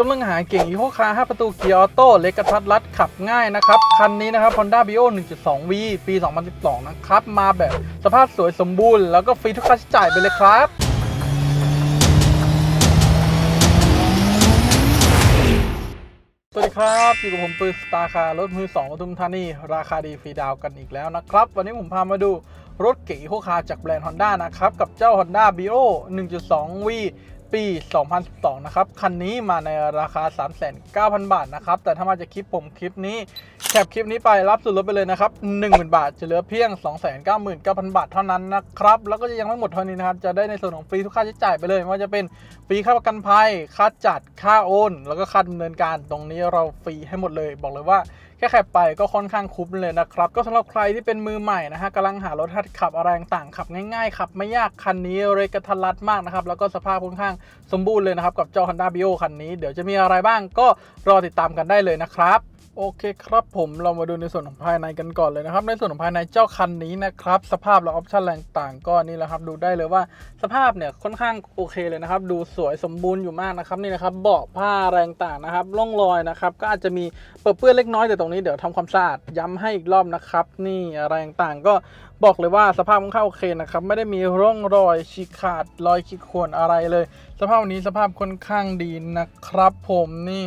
กำลังหาเก่งอีโคคาร์5ประตูเกียร์ออโต้เล็กกระทัดรัดขับง่ายนะครับ คันนี้นะครับ Honda Bio 1.2V ปี 2012 นะครับ มาแบบสภาพสวยสมบูรณ์ แล้วก็ฟรีทุกค่าใช้จ่ายไปเลยครับสวัสดีครับ อยู่กับผมปืนสตาร์คาร์รถมือ2ปทุมธานี ราคาดีฟรีดาวกันอีกแล้วนะครับ วันนี้ผมพามาดูรถเก๋โคคาร์จากแบรนด์ Honda นะครับ กับเจ้า Honda Bio 1.2V ปี 2012 นะครับ คันนี้มาในราคา 3,900 บาทนะครับ แต่ถ้ามาจากคลิปผมคลิปนี้แคปคลิปนี้ไปรับส่วนลดไปเลยนะครับ 10,000 บาท จะเหลือเพียง 299,000 บาทเท่านั้นนะครับ แล้วก็จะยังไม่หมดเท่านี้นะครับ จะได้ในส่วนของฟรีทุกค่าใช้จ่ายไปเลยไม่ว่าจะเป็นฟรีค่าประกันภัย ค่าจัด ค่าโอน แล้วก็ค่าดำเนินการ ตรงนี้เราฟรีให้หมดเลย บอกเลยว่า แค่แคปไปก็ค่อนข้างคุ้มเลยนะครับ ก็สำหรับใครที่เป็นมือใหม่นะฮะกำลังหารถหัดขับอะไรต่างๆขับง่ายๆขับไม่ยากคันนี้เลยกระทัดรัดมากนะครับ แล้วก็สภาพค่อนข้างสมบูรณ์เลยนะครับ กับเจ้า Honda Bio คันนี้ เดี๋ยวจะมีอะไรบ้างก็รอติดตามกันได้เลยนะครับ โอเคครับผมเรามาดูในส่วนของภายในกันก่อนเลยนะครับ ในส่วนของภายในเจ้าคันนี้นะครับ สภาพและออปชั่นแรงต่างก็นี่แหละครับ ดูได้เลยว่าสภาพเนี่ยค่อนข้างโอเคเลยนะครับ ดูสวยสมบูรณ์อยู่มากนะครับนี่นะครับเบาะผ้าแรงต่างนะครับร่องรอยนะครับ ก็อาจจะมีเปื้อนเปื้อนเล็กน้อยแต่ตรงนี้เดี๋ยวทำความสะอาดย้ำให้อีกรอบนะครับ นี่อะไรต่างๆก็บอกเลยว่าสภาพค่อนข้างโอเคนะครับไม่ได้มีร่องรอยฉีกขาดรอยขีดข่วนอะไรเลย สภาพวันนี้สภาพค่อนข้างดีนะครับ ผมนี่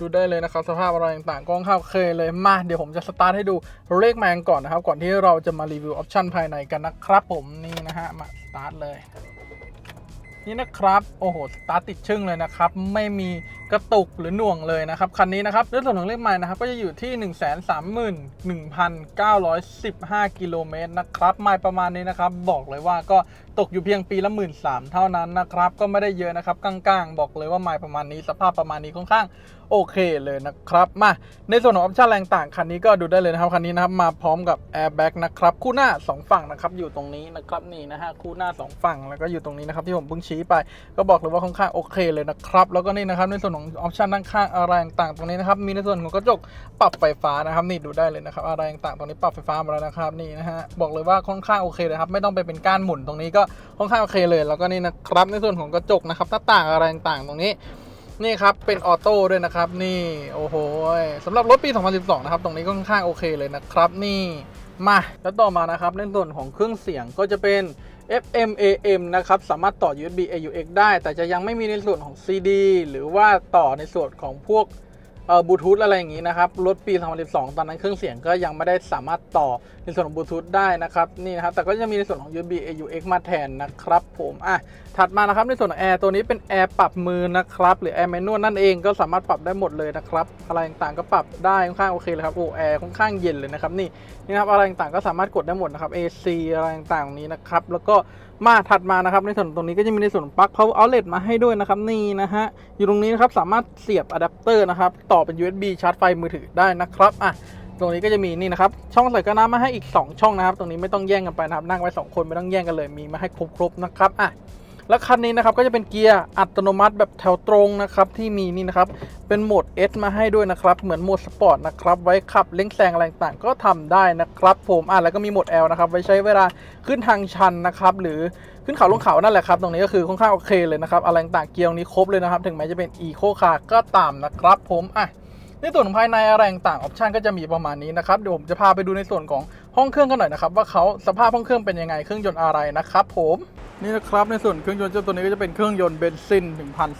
ดูได้เลยนะครับสภาพอะไรต่างๆกล้องข้าวเคยเลยมาเดี๋ยวผมจะสตาร์ทให้ดูเลขแมงก่อนนะครับ ก่อนที่เราจะมารีวิวออปชันภายในกันนะครับผมนี่นะฮะมาสตาร์ทเลย นี่นะครับ โอ้โห สตาร์ทติดชึ่งเลยนะครับ ไม่มี กระตุกหรือหน่วงเลยนะครับ คันนี้นะครับด้วยส่วนของเลขไมล์นะครับ ก็จะอยู่ที่ 1 3 1 9 1 5 กิโลเมตรนะครับไมล์ประมาณนี้นะครับ บอกเลยว่าก็ตกอยู่เพียงปีละหมื่นสามเท่านั้นนะครับ ก็ไม่ได้เยอะนะครับกลางๆ บอกเลยว่าไมล์ประมาณนี้สภาพประมาณนี้ค่อนข้างโอเคเลยนะครับมาในส่วนของออปชั่นแรงต่างคันนี้ก็ดูได้เลยนะครับ คันนี้นะครับมาพร้อมกับแอร์แบ็กนะครับคู่หน้า 2 ฝั่งนะครับอยู่ตรงนี้นะครับนี่นะฮะคู่หน้า 2 ฝั่งแล้วก็อยู่ตรงนี้นะครับที่ผมเพิ่งชี้ไป ก็บอกเลยว่าค่อนข้างโอเคเลยนะครับ แล้วก็นี่นะครับในส่วนของออปชันด้านข้างอะไรต่างๆตรงนี้นะครับ มีในส่วนของกระจกปรับไฟฟ้านะครับ นี่ดูได้เลยนะครับ อะไรต่างๆตรงนี้ปรับไฟฟ้ามาแล้วนะครับนี่นะฮะบอกเลยว่าค่อนข้างโอเคเลยครับ ไม่ต้องไปเป็นก้านหมุนตรงนี้ก็ค่อนข้างโอเคเลย แล้วก็นี่นะครับในส่วนของกระจกนะครับหน้าต่างอะไรต่างๆตรงนี้นี่ครับ เป็นออโต้ด้วยนะครับ นี่ โอ้โหสำหรับรถปี 2012 นะครับ ตรงนี้ก็ค่อนข้างโอเคเลยนะครับ นี่ มา แล้วต่อมานะครับในส่วนของเครื่องเสียงก็จะเป็น FM AM นะครับ สามารถต่อ USB AUX ได้ แต่จะยังไม่มีในส่วนของ CD หรือว่าต่อในส่วนของพวก เอ่อบลูทูธอะไรอย่างนี้นะครับ รถปี 2012 ตอนนั้นเครื่องเสียงก็ยังไม่ได้สามารถต่อในส่วนของบลูทูธได้นะครับนี่นะครับแต่ก็จะมีในส่วนของ USB AUX มาแทนนะครับผมอะถัดมานะครับในส่วนของแอร์ตัวนี้เป็นแอร์ปรับมือนะครับหรือแอร์แมนนวลนั่นเองก็สามารถปรับได้หมดเลยนะครับอะไรต่างๆก็ปรับได้ค่อนข้างโอเคเลยครับโอ้แอร์ค่อนข้างเย็นเลยนะครับนี่นี่นะครับอะไรต่างๆก็สามารถกดได้หมดนะครับ AC อะไรต่างๆนี้นะครับแล้วก็ มาถัดมานะครับในส่วนตรงนี้ก็จะมีในส่วนปลั๊ก power outlet มาให้ด้วยนะครับนี่นะฮะอยู่ตรงนี้นะครับสามารถเสียบอะแดปเตอร์นะครับต่อเป็น USB ชาร์จไฟมือถือได้นะครับอะตรงนี้ก็จะมีนี่นะครับช่องใส่กระน้ำมาให้อีก 2 ช่องนะครับ ตรงนี้ไม่ต้องแย่งกันไปนะครับนั่งไว้ 2 คนไม่ต้องแย่งกันเลยมีมาให้ครบๆนะครับอะ แล้วคันนี้นะครับก็จะเป็นเกียร์อัตโนมัติแบบแถวตรงนะครับที่มีนี่นะครับเป็นโหมด S มาให้ด้วยนะครับเหมือนโหมดสปอร์ตนะครับไว้ขับเล้งแซงอะไรต่างก็ทำได้นะครับผมอะแล้วก็มีโหมด L นะครับไว้ใช้เวลาขึ้นทางชันนะครับหรือขึ้นเขาลงเขานั่นแหละครับตรงนี้ก็คือค่อนข้างโอเคเลยนะครับอะไรต่างเกียร์ตรงนี้ครบเลยนะครับถึงแม้จะเป็น Eco Car ก็ตามนะครับผมอะในส่วนของภายในอะไรต่างออปชันก็จะมีประมาณนี้นะครับเดี๋ยวผมจะพาไปดูในส่วนของ ห้องเครื่องกันหน่อยนะครับว่าเขาสภาพห้องเครื่องเป็นยังไงเครื่องยนต์อะไรนะครับผมนี่นะครับในส่วนเครื่องยนต์เจ้าตัวนี้ก็จะเป็นเครื่องยนต์เบนซิน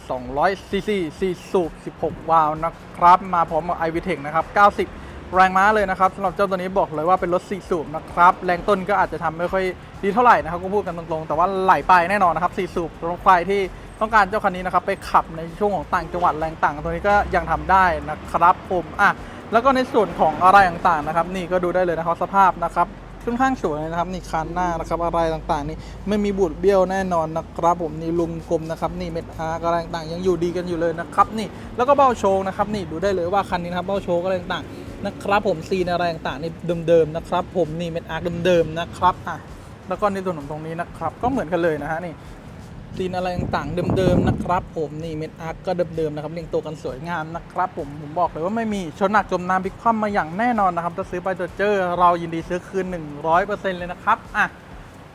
1,200 ซีซี4สูบ 16 วาล์วนะครับ มาพร้อมกับ iVTEC นะครับ 90 แรงม้าเลยนะครับสำหรับเจ้าตัวนี้บอกเลยว่าเป็นรถ4สูบนะครับ แรงต้นก็อาจจะทำไม่ค่อยดีเท่าไหร่นะครับ ก็พูดกันตรงๆ แต่ว่าไหลไปแน่นอนนะครับ4สูบรถไฟที่ต้องการเจ้าคันนี้นะครับไปขับในช่วงของต่างจังหวัดแรงต่างตัวนี้ก็ยังทำได้นะครับผมอะ แล้วก็ในส่วนของอะไรต่างๆนะครับ นี่ก็ดูได้เลยนะครับสภาพนะครับค่อนข้างสวยนะครับนี่คันหน้านะครับอะไรต่างๆ นี่ไม่มีบูดเบี้ยวแน่นอนนะครับ ผมนี่ลุงกลมนะครับนี่เม็ดอาร์อะไรต่างๆยังอยู่ดีกันอยู่เลยนะครับนี่แล้วก็เบ้าโชว์นะครับนี่ดูได้เลยว่าคันนี้นะครับเบ้าโชว์อะไรต่างๆนะครับผมซีนอะไรต่างๆนี่เดิมๆนะครับ ผมนี่เม็ดอาร์เดิมๆนะครับอะแล้วก็ในส่วนของตรงนี้นะครับก็เหมือนกันเลยนะฮะนี่ ซีนอะไรต่างๆเดิมๆนะครับ ผมนี่เม็ดอาร์คก็เดิมๆนะครับเรียงตัวกันสวยงามนะครับผมผมบอกเลยว่าไม่มีชนหนักจมน้ำพลิกคว่ำมาอย่างแน่นอนนะครับถ้าซื้อไปตัวเจอเรายินดีซื้อคืน 100%เลยนะครับอะ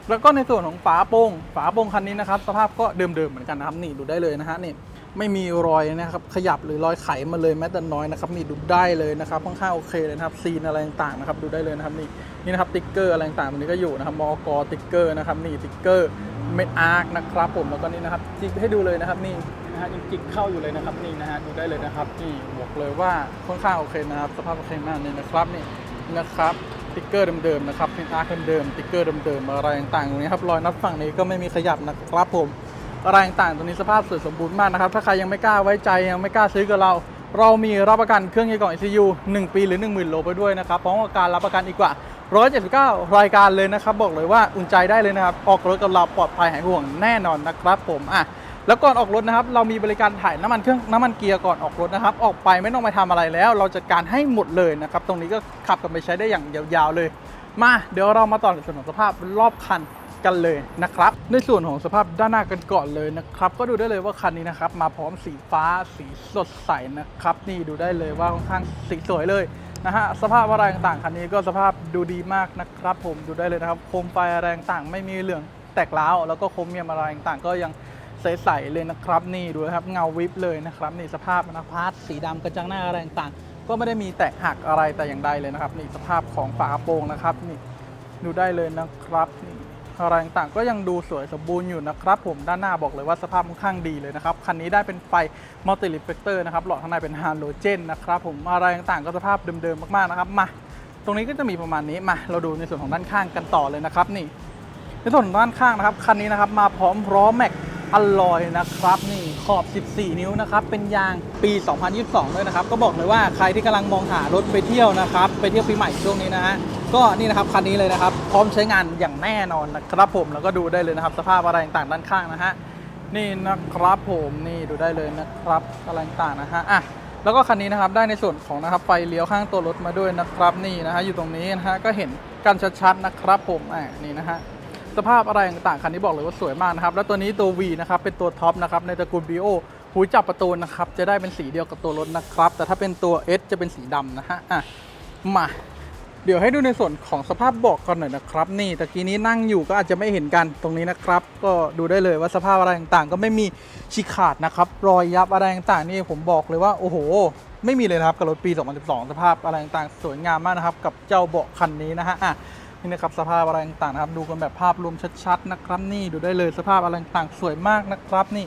แล้วก็ในส่วนของฝาโปร่งฝาโป่งคันนี้นะครับ สภาพก็เดิมๆเหมือนกันนะครับนี่ดูได้เลยนะฮะนี่ไม่มีรอยนะครับขยับหรือรอยไขมาเลยแม้แต่น้อยนะครับนี่ดูได้เลยนะครับค่อนข้างโอเคเลยนะครับซีนอะไรต่างๆนะครับดูได้เลยนะครับนี่นี่นะครับติ๊กเกอร์อะไรต่างๆตรงนี้ก็อยู่นะครับมอกติ๊กเกอร์นะครับนี่ติ๊กเกอร์ เม็ดอาร์คนะครับผมแล้วก็นี่นะครับจิกให้ดูเลยนะครับนี่นะฮะยังจิกเข้าอยู่เลยนะครับนี่นะฮะดูได้เลยนะครับนี่บอกเลยว่าค่อนข้างโอเคนะครับสภาพโอเคมากเลยนะครับนี่นะครับติ๊กเกอร์เดิมๆนะครับเป็นอาร์คเดิมๆติ๊กเกอร์เดิมๆอะไรต่างๆตรงนี้ครับรอยน็อตฝั่งนี้ก็ไม่มีขยับนะครับผมอะไรต่างๆตัวนี้สภาพสวยสมบูรณ์มากนะครับ ถ้าใครยังไม่กล้าไว้ใจยังไม่กล้าซื้อกับเรา เรามีรับประกันเครื่องยนต์กล่อง ECU 1 ปีหรือ 10,000 โลไปด้วยนะครับพร้อมกับการรับประกันอีกกว่า 179 รายการเลยนะครับ บอกเลยว่าอุ่นใจได้เลยนะครับ ออกรถกับเราปลอดภัยหายห่วงแน่นอนนะครับผมอะแล้วก่อนออกรถนะครับ เรามีบริการถ่ายน้ำมันเครื่องน้ำมันเกียร์ก่อนออกรถนะครับ ออกไปไม่ต้องไปทำอะไรแล้ว เราจัดการให้หมดเลยนะครับ ตรงนี้ก็ขับกันไปใช้ได้อย่างยาวๆเลย มาเดี๋ยวเรามาต่อในส่วนของสภาพรอบคันกันเลยนะครับ ในส่วนของสภาพด้านหน้ากันก่อนเลยนะครับ ก็ดูได้เลยว่าคันนี้นะครับ มาพร้อมสีฟ้าสีสดใสนะครับ นี่ดูได้เลยว่าค่อนข้างสีสวยเลย นะฮะสภาพอะไรต่างๆคันนี้ก็สภาพดูดีมากนะครับผมดูได้เลยนะครับโคมไฟอะไรต่างๆไม่มีเหลืองแตกร้าวแล้วก็โคมเมียมอะไรต่างๆก็ยังใสๆเลยนะครับนี่ดูนะครับเงาวิบเลยนะครับนี่สภาพนะพาร์ทสีดำกระจังหน้าอะไรต่างๆก็ไม่ได้มีแตกหักอะไรแต่อย่างใดเลยนะครับนี่สภาพของฝากระโปรงนะครับนี่ดูได้เลยนะครับนี่ อะไรต่างๆก็ยังดูสวยสมบูรณ์อยู่นะครับ ผมด้านหน้าบอกเลยว่าสภาพค่อนข้างดีเลยนะครับ คันนี้ได้เป็นไฟมัลติรีเฟกเตอร์นะครับหลอดข้างในเป็นฮาโลเจนนะครับผมอะไรต่างๆก็สภาพเดิมๆมากๆนะครับมาตรงนี้ก็จะมีประมาณนี้มาเราดูในส่วนของด้านข้างกันต่อเลยนะครับนี่ในส่วนด้านข้างนะครับคันนี้นะครับมาพร้อมล้อแม็กอลลอยนะครับนี่ขอบ 14 นิ้วนะครับ เป็นยางปี 2022 ด้วยนะครับ ก็บอกเลยว่าใครที่กำลังมองหารถไปเที่ยวนะครับ ไปเที่ยวปีใหม่ช่วงนี้นะฮะ ก็นี่นะครับคันนี้เลยนะครับ พร้อมใช้งานอย่างแน่นอนนะครับผมแล้วก็ดูได้เลยนะครับ สภาพอะไรต่างๆด้านข้างนะฮะนี่นะครับผมนี่ดูได้เลยนะครับอะไรต่างๆนะฮะอะแล้วก็คันนี้นะครับได้ในส่วนของนะครับไฟเลี้ยวข้างตัวรถมาด้วยนะครับนี่นะฮะอยู่ตรงนี้นะฮะก็เห็นกันชัดๆนะครับผมอ่านี่นะฮะสภาพอะไรต่างๆคันนี้บอกเลยว่าสวยมากนะครับแล้วตัวนี้ตัว V นะครับเป็นตัวท็อปนะครับในตระกูล BO หูจับประตูนะครับจะได้เป็นสีเดียวกับตัวรถนะครับ แต่ถ้าเป็นตัว S จะเป็นสีดำนะฮะอะมา เดี๋ยวให้ดูในส่วนของสภาพเบาะก่อนหน่อยนะครับ นี่ตะกี้นี้นั่งอยู่ก็อาจจะไม่เห็นกันตรงนี้นะครับ ก็ดูได้เลยว่าสภาพอะไรต่างๆ ก็ไม่มีฉีกขาดนะครับ รอยยับอะไรต่างๆนี่ผมบอกเลยว่าโอ้โห ไม่มีเลยนะครับกับรถปี 2012 สภาพอะไรต่างๆ สวยงามมากนะครับ กับเจ้าเบาะคันนี้นะฮะอะนี่นะครับสภาพอะไรต่างๆนะครับ ดูกันแบบภาพรวมชัดๆนะครับ นี่ดูได้เลยสภาพอะไรต่างๆ สวยมากนะครับนี่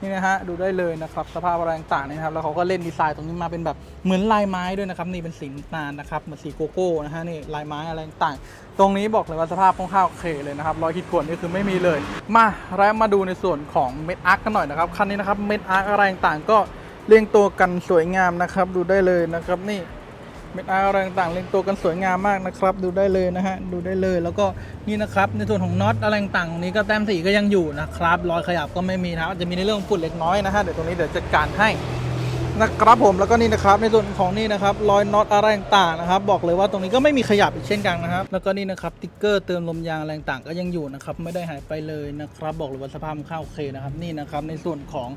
นี่นะฮะดูได้เลยนะครับสภาพอะไรต่างๆนะครับแล้วเขาก็เล่นดีไซน์ตรงนี้มาเป็นแบบเหมือนลายไม้ด้วยนะครับนี่เป็นสีน้ำตาลนะครับเหมือนสีโกโก้นะฮะนี่ลายไม้อะไรต่างๆตรงนี้บอกเลยว่าสภาพค่อนข้างโอเคเลยนะครับรอยขีดข่วนนี่คือไม่มีเลย มาแล้วมาดูในส่วนของเม็ดอาร์กันหน่อยนะครับคันนี้นะครับเม็ดอาร์คอะไรต่างๆก็เรียงตัวกันสวยงามนะครับ ดูได้เลยนะครับนี่ เม็ดอาร์อะไรต่างๆเรียงตัวกันสวยงามมากนะครับ ดูได้เลยนะฮะดูได้เลยแล้วก็นี่นะครับในส่วนของน็อตอะไรต่างๆตรงนี้ก็แต้มสีก็ยังอยู่นะครับรอยขยับก็ไม่มีนะครับอาจจะมีในเรื่องฝุ่นเล็กน้อยนะฮะเดี๋ยวตรงนี้เดี๋ยวจัดการให้ นะครับผมแล้วก็นี่นะครับในส่วนของนี่นะครับรอยน็อตอะไรต่างๆนะครับ บอกเลยว่าตรงนี้ก็ไม่มีขยับอีกเช่นกันนะครับ แล้วก็นี่นะครับติ๊กเกอร์เติมลมยางอะไรต่างก็ยังอยู่นะครับไม่ได้หายไปเลยนะครับ บอกเลยว่าสภาพมันเข้าโอเคนะครับนี่นะครับในส่วนของ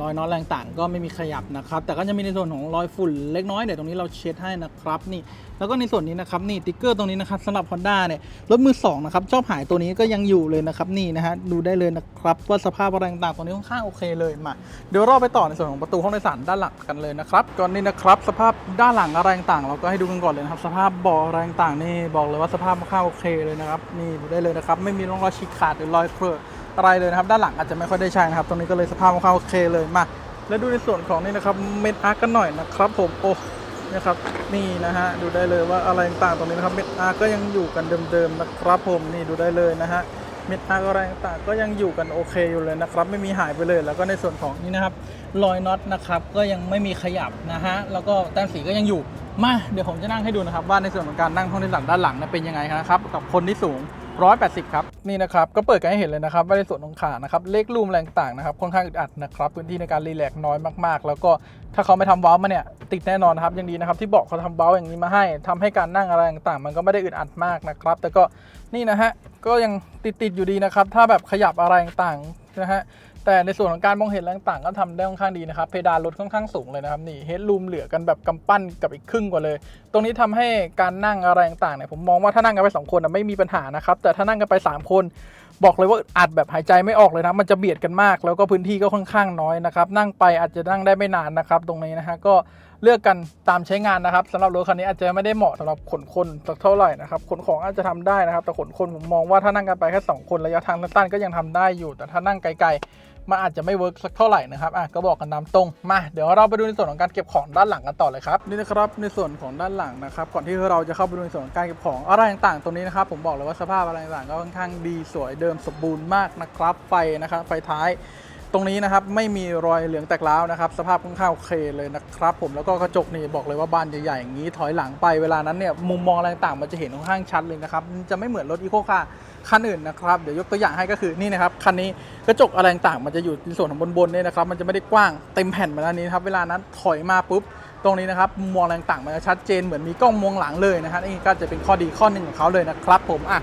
รอยน็อตอะไรต่างก็ไม่มีขยับนะครับ แต่ก็จะมีในส่วนของรอยฝุ่นเล็กน้อยเดี๋ยวตรงนี้เราเช็ดให้นะครับนี่แล้วก็ในส่วนนี้นะครับนี่ติ๊กเกอร์ตรงนี้นะครับสำหรับ Honda เนี่ยรถมือสองนะครับชอบหายตัวนี้ก็ยังอยู่เลยนะครับนี่นะฮะดูได้เลยนะครับว่าสภาพอะไรต่างๆตัวนี้ค่อนข้างโอเคเลยมาเดี๋ยวเราไปต่อในส่วนของประตูห้องโดยสารด้านหลังกันเลยนะครับก่อนนี้นะครับสภาพด้านหลังอะไรต่างเราก็ให้ดูกันก่อนเลยนะครับ สภาพบาะอะไรต่างนี่บอกเลยว่าสภาพค่อนข้างโอเคเลยนะครับนี่ดูได้เลยนะครับไม่มีร่องรอยฉีกขาดหรือรอยเฟอะอะไรเลยนะครับ ด้านหลังอาจจะไม่ค่อยได้ใช้นะครับตรงนี้ก็เลยสภาพค่อนข้างโอเคเลยมาแล้วดูในส่วนของนี่นะครับเม็ดอาร์กันหน่อยนะครับ ผมโอ้นะครับนี่นะฮะดูได้เลยว่าอะไรต่างตรงนี้นะครับเม็ดอาร์ก็ยังอยู่กันเดิมๆนะครับผมนี่ดูได้เลยนะฮะ เม็ดอาร์อะไรต่างก็ยังอยู่กันโอเคอยู่เลยนะครับ ไม่มีหายไปเลย แล้วก็ในส่วนของนี่นะครับรอยน็อตนะครับก็ยังไม่มีขยับนะฮะแล้วก็แต้มสีก็ยังอยู่มาเดี๋ยวผมจะนั่งให้ดูนะครับว่าในส่วนของการนั่งห้องโดยสารด้านหลังนะเป็นยังไงนะครับกับคนที่สูง 180 ครับ นี่นะครับก็เปิดกันให้เห็นเลยนะครับว่าในส่วนของขานะครับเลขรูมแรงต่างนะครับค่อนข้างอึดอัดนะครับพื้นที่ในการรีแลกซ์น้อยมากๆ แล้วก็ถ้าเขาไม่ทำเว้ามาเนี่ยติดแน่นอนนะครับยังดีนะครับที่เบอกเขาทำเว้าอย่างนี้มาให้ทำให้การนั่งอะไรต่างๆ มันก็ไม่ได้อึดอัดมากนะครับ แต่ก็นี่นะฮะก็ยังติดๆอยู่ดีนะครับถ้าแบบขยับอะไรต่างๆนะฮะ แต่ในส่วนของการมองเห็นต่างๆก็ทำได้ค่อนข้างดีนะครับ เพดานลดค่อนข้างสูงเลยนะครับนี่เฮดรูมเหลือกันแบบกำปั้นกับอีกครึ่งกว่าเลย ตรงนี้ทำให้การนั่งอะไรต่างๆเนี่ยผมมองว่าถ้านั่งกันไปสองคนไม่มีปัญหานะครับ แต่ถ้านั่งกันไปสามคนบอกเลยว่าอัดแบบหายใจไม่ออกเลยนะ มันจะเบียดกันมาก แล้วก็พื้นที่ก็ค่อนข้างน้อยนะครับ นั่งไปอาจจะนั่งได้ไม่นานนะครับ ตรงนี้นะฮะก็ เลือกกันตามใช้งานนะครับสำหรับรถคันนี้อาจจะไม่ได้เหมาะสำหรับขนคนสักเท่าไหร่นะครับขนของอาจจะทำได้นะครับ แต่ขนคนผมมองว่าถ้านั่งกันไปแค่สองคนระยะทางสั้นๆก็ยังทำได้อยู่ แต่ถ้านั่งไกลๆมันอาจจะไม่เวิร์กสักเท่าไหร่นะครับอะก็บอกกันตามตรงมาเดี๋ยวเราไปดูในส่วนของการเก็บของด้านหลังกันต่อเลยครับนี่นะครับในส่วนของด้านหลังนะครับก่อนที่เราจะเข้าไปดูในส่วนของการเก็บของอะไรต่างๆตรงนี้นะครับผมบอกเลยว่าสภาพอะไรต่างๆก็ค่อนข้างดีสวยเดิมสมบูรณ์มากนะครับไฟนะครับไฟท้าย ตรงนี้นะครับไม่มีรอยเหลืองแตกร้าวนะครับ สภาพค่อนข้างโอเคเลยนะครับ ผมแล้วก็กระจกนี่บอกเลยว่าบานใหญ่ๆอย่างนี้ถอยหลังไปเวลานั้นเนี่ยมุมมองอะไรต่างมันจะเห็นค่อนข้างชัดเลยนะครับจะไม่เหมือนรถอีโคคาร์คันอื่นนะครับเดี๋ยวยกตัวอย่างให้ก็คือนี่นะครับคันนี้กระจกอะไรต่างมันจะอยู่ในส่วนของบนๆเนี่ยนะครับมันจะไม่ได้กว้างเต็มแผ่นเหมือนอันนี้นครับเวลานั้นถอยมาปุ๊บตรงนี้นะครับมุมมองอะไรต่างมันจะชัดเจนเหมือนมีกล้องมองหลังเลยนะครับนี่ก็จะเป็นข้อดีข้อหนึ่งของเขาเลยนะครับ ผมอะ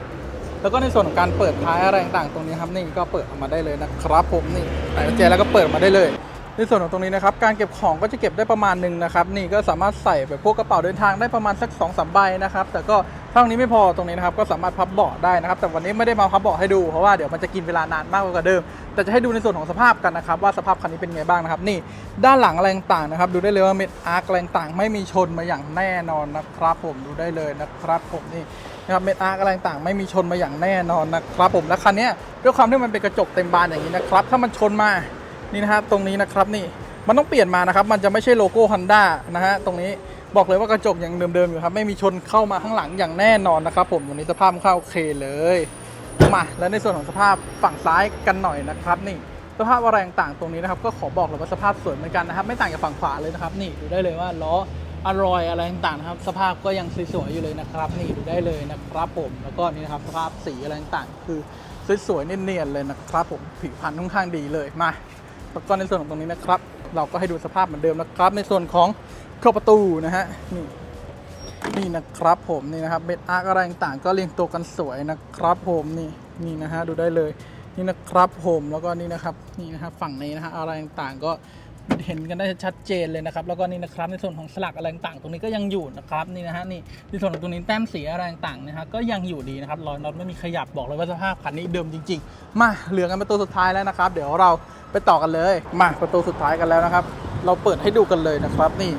แล้วก็ในส่วนของการเปิดท้ายอะไรต่างๆตรงนี้ครับนี่ก็เปิดออกมาได้เลยนะครับผมนี่ใส่กุญแจแล้วก็เปิดออกมาได้เลยในส่วนของตรงนี้นะครับการเก็บของก็จะเก็บได้ประมาณหนึ่งนะครับนี่ก็สามารถใส่แบบพวกกระเป๋าเดินทางได้ประมาณสัก2อสใบนะครับแต่ก็ถ้านี้ไม่พอตรงนี้นะครับก็สามารถพับเบาะได้นะครับแต่วันนี้ไม่ได้มาพับเบาะให้ดูเพราะว่าเดี๋ยวมันจะกินเวลานานมากกว่าเดิม แต่จะให้ดูในส่วนของสภาพกันนะครับว่าสภาพคันนี้เป็นไงบ้างนะครับนี่ด้านหลังอะไรต่างๆนะครับดูได้เลยว่าเม็ดอาร์คอะไรต่างๆไม่มีชนมาอย่างแน่นอนนะครับผมดูได้เลยนะครับผมนี่ นะครับเม็ดอาร์กอะไรต่างๆไม่มีชนมาอย่างแน่นอนนะครับผมและคันนี้ด้วยความที่มันเป็นกระจกเต็มบานอย่างนี้นะครับ ถ้ามันชนมานี่นะฮะตรงนี้นะครับนี่มันต้องเปลี่ยนมานะครับ มันจะไม่ใช่โลโก้ Honda นะฮะตรงนี้บอกเลยว่ากระจกยังเดิมๆอยู่ครับไม่มีชนเข้ามาข้างหลังอย่างแน่นอนนะครับ ผมตรงนี้สภาพเข้าโอเคเลยมาแล้วในส่วนของสภาพฝั่งซ้ายกันหน่อยนะครับ นี่สภาพอะไรต่างๆตรงนี้นะครับ ก็ขอบอกเลยว่าสภาพสวยเหมือนกันนะครับ ไม่ต่างจากฝั่งขวาเลยนะครับ นี่ดูได้เลยว่าล้อ อรอยอะไรต่างๆนะครับ สภาพก็ยังสวยๆอยู่เลยนะครับ นี่ดูได้เลยนะครับผมแล้วก็นี่นะครับสภาพสีอะไรต่างๆ คือสวยๆเนียนๆเลยนะครับผมผิวพรรณค่อนข้างดีเลยมาแล้วก็ในส่วนของตรงนี้นะครับ เราก็ให้ดูสภาพเหมือนเดิมนะครับ ในส่วนของเข้าประตูนะฮะนี่นี่นะครับผมนี่นะครับเบ็ดอาร์กอะไรต่างๆ ก็เรียงตัวกันสวยนะครับผมนี่นี่นะฮะดูได้เลยนี่นะครับผมแล้วก็นี่นะครับนี่นะครับฝั่งนี้นะฮะอะไรต่างๆก็ เห็นกันได้ชัดเจนเลยนะครับ แล้วก็นี่นะครับในส่วนของสลักอะไรต่างๆ ตรงนี้ก็ยังอยู่นะครับนี่นะฮะนี่ในส่วนของตรงนี้แต้มสีอะไรต่างๆนะฮะก็ยังอยู่ดีนะครับรอยน็อตไม่มีขยับบอกเลยว่าสภาพคันนี้เดิมจริง ๆ มาเหลือกันประตูสุดท้ายแล้วนะครับ เดี๋ยวเราไปต่อกันเลย มาประตูสุดท้ายกันแล้วนะครับ เราเปิดให้ดูกันเลยนะครับนี่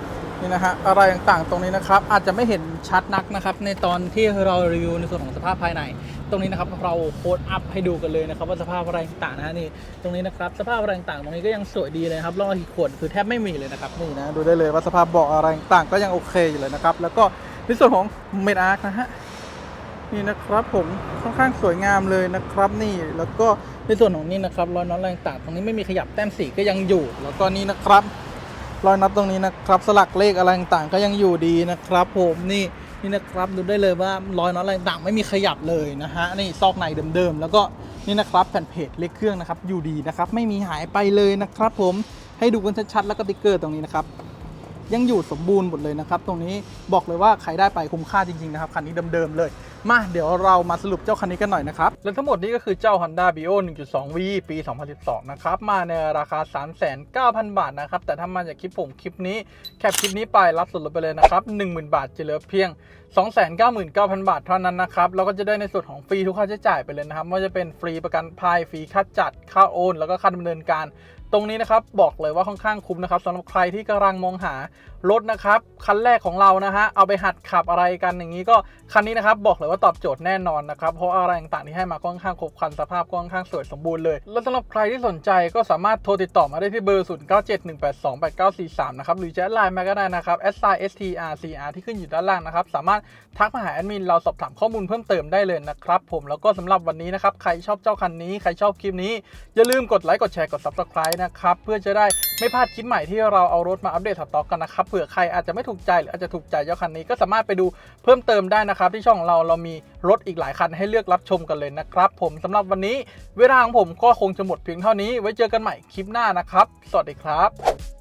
นี่นะฮะอะไรต่างๆตรงนี้นะครับ อาจจะไม่เห็นชัดนักนะครับ ในตอนที่เรารีวิวในส่วนของสภาพภายใน ตรงนี้นะครับเราโค้ดอัพให้ดูกันเลยนะครับว่าสภาพอะไรต่างๆนะนี่ตรงนี้นะครับสภาพอะไรต่างๆตรงนี้ก็ยังสวยดีเลยครับร่องรอยขีดข่วนคือแทบไม่มีเลยนะครับนี่นะดูได้เลยว่าสภาพเบาะอะไรต่างๆก็ยังโอเคอยู่เลยนะครับแล้วก็ในส่วนของเมดอาร์คนะฮะนี่นะครับผมค่อนข้างสวยงามเลยนะครับนี่แล้วก็ในส่วนของนี่นะครับรอยน็อตอะไรต่างๆตรงนี้ไม่มีขยับแต้มสีก็ยังอยู่ แล้วก็นี่นะครับ รอยน็อตตรงนี้นะครับสลักเลขอะไรต่างๆก็ยังอยู่ดีนะครับผมนี่นี่นะครับดูได้เลยว่ารอยน็อตอะไรต่างๆไม่มีขยับเลยนะฮะนี่ซอกในเดิมๆแล้วก็นี่นะครับแผ่นเพจเลขเครื่องนะครับอยู่ดีนะครับไม่มีหายไปเลยนะครับผมให้ดูกันชัดๆแล้วก็ติ๊กเกอร์ตรงนี้นะครับ ยังอยู่สมบูรณ์หมดเลยนะครับ ตรงนี้บอกเลยว่าใครได้ไปคุ้มค่าจริง ๆ นะครับ คันนี้เดิมๆเลย มาเดี๋ยวเรามาสรุปเจ้าคันนี้กันหน่อยนะครับ และทั้งหมดนี้ก็คือเจ้า Honda Bio 1.2V ปี 2012 นะครับ มาในราคา 3,900 บาทนะครับ แต่ถ้ามาจากคลิปผมคลิปนี้แคปคลิปนี้ไปรับส่วนลดไปเลยนะครับ 10,000 บาทจะเหลือเพียง 299,000 บาทเท่านั้นนะครับแล้วก็จะได้ในส่วนของฟรีทุกค่าใช้จ่ายไปเลยนะครับไม่ว่าจะเป็นฟรีประกันภัยฟรีค่าจัดค่าโอน แล้วก็ค่าดำเนินการ ตรงนี้นะครับบอกเลยว่าค่อนข้างคุ้มนะครับสำหรับใครที่กำลังมองหารถนะครับคันแรกของเรานะฮะเอาไปหัดขับอะไรกันอย่างนี้ก็คันนี้นะครับบอกเลยว่าตอบโจทย์แน่นอนนะครับเพราะอะไรต่างๆที่ให้มาค่อนข้างครบครันสภาพก็ค่อนข้างสวยสมบูรณ์เลย แล้วสำหรับใครที่สนใจก็สามารถโทรติดต่อมาได้ที่เบอร์ 0971828943 นะครับหรือแชทไลน์มาก็ได้นะครับ s i s t r c r ที่ขึ้นอยู่ด้านล่างนะครับสามารถทักมาหาแอดมินเราสอบถามข้อมูลเพิ่มเติมได้เลยนะครับผมแล้วก็สำหรับวันนี้นะครับใครชอบเจ้าคันนี้ใครชอบคลิปนี้อย่าลืมกดไลค์กดแชร์กด subscribe นะครับ เพื่อจะได้ไม่พลาดคลิปใหม่ที่เราเอารถมาอัปเดตสต็อกกันนะครับเผื่อใครอาจจะไม่ถูกใจหรืออาจจะถูกใจเจ้าคันนี้ก็สามารถไปดูเพิ่มเติมได้นะครับ ที่ช่องของเราเรามีรถอีกหลายคันให้เลือกรับชมกันเลยนะครับ ผมสำหรับวันนี้ เวลาของผมก็คงจะหมดเพียงเท่านี้ ไว้เจอกันใหม่คลิปหน้านะครับ สวัสดีครับ